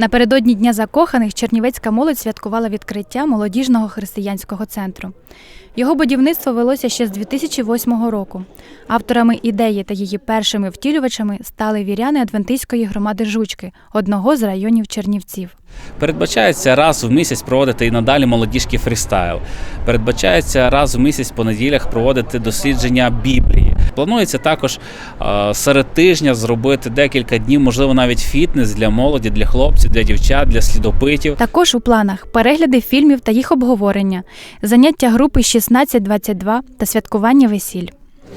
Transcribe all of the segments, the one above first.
Напередодні Дня закоханих чернівецька молодь святкувала відкриття молодіжного християнського центру. Його будівництво велося ще з 2008 року. Авторами ідеї та її першими втілювачами стали віряни Адвентистської громади Жучки, одного з районів Чернівців. Передбачається раз в місяць проводити і надалі молодіжки фрістайл. Передбачається раз в місяць по неділях проводити дослідження Біблії. Планується також е, серед тижня зробити декілька днів, можливо, навіть фітнес для молоді, для хлопців, для дівчат, для слідопитів. Також у планах перегляди фільмів та їх обговорення, заняття групи 16-22 та святкування весіль.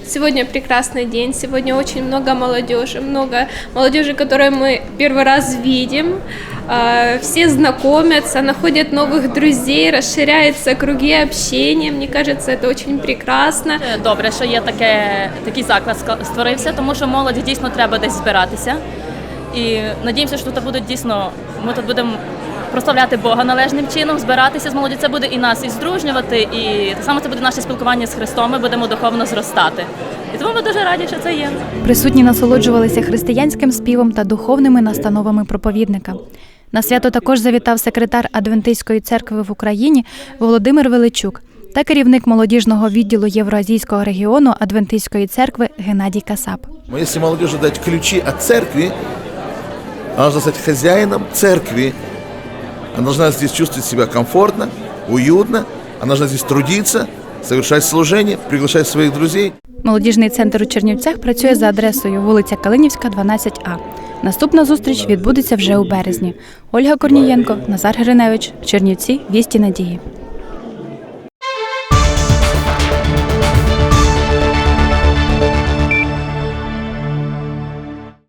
Сегодня прекрасный день, сегодня очень много молодежи, много молодежи, которую мы первый раз видим. Все знакомятся, находят новых друзей, расширяются круги общения. Мне кажется, это очень прекрасно. Добре, що є таке, такий заклад створився, тому що молоді дійсно треба десь збиратися. І надіємося, що тут будуть дійсно, ми тут будемо прославляти Бога належним чином, збиратися з молоді. Це буде і нас і здружнювати, і так само це буде наше спілкування з Христом. Ми будемо духовно зростати. І тому ми дуже раді, що це є. Присутні насолоджувалися християнським співом та духовними настановами проповідника. На свято також завітав секретар Адвентистської церкви в Україні Володимир Величук та керівник молодіжного відділу Євроазійського регіону Адвентистської церкви Геннадій Касап. Если молодежи дать ключи от церкви, она должна стать хозяином церкви. Она должна здесь чувствовать себя комфортно, уютно, она должна здесь трудиться, совершать служение, приглашать своих друзей. Молодіжний центр у Чернівцях працює за адресою вулиця Калинівська, 12А. Наступна зустріч відбудеться вже у березні. Ольга Корнієнко, Назар Гриневич, Чернівці, Вісті Надії.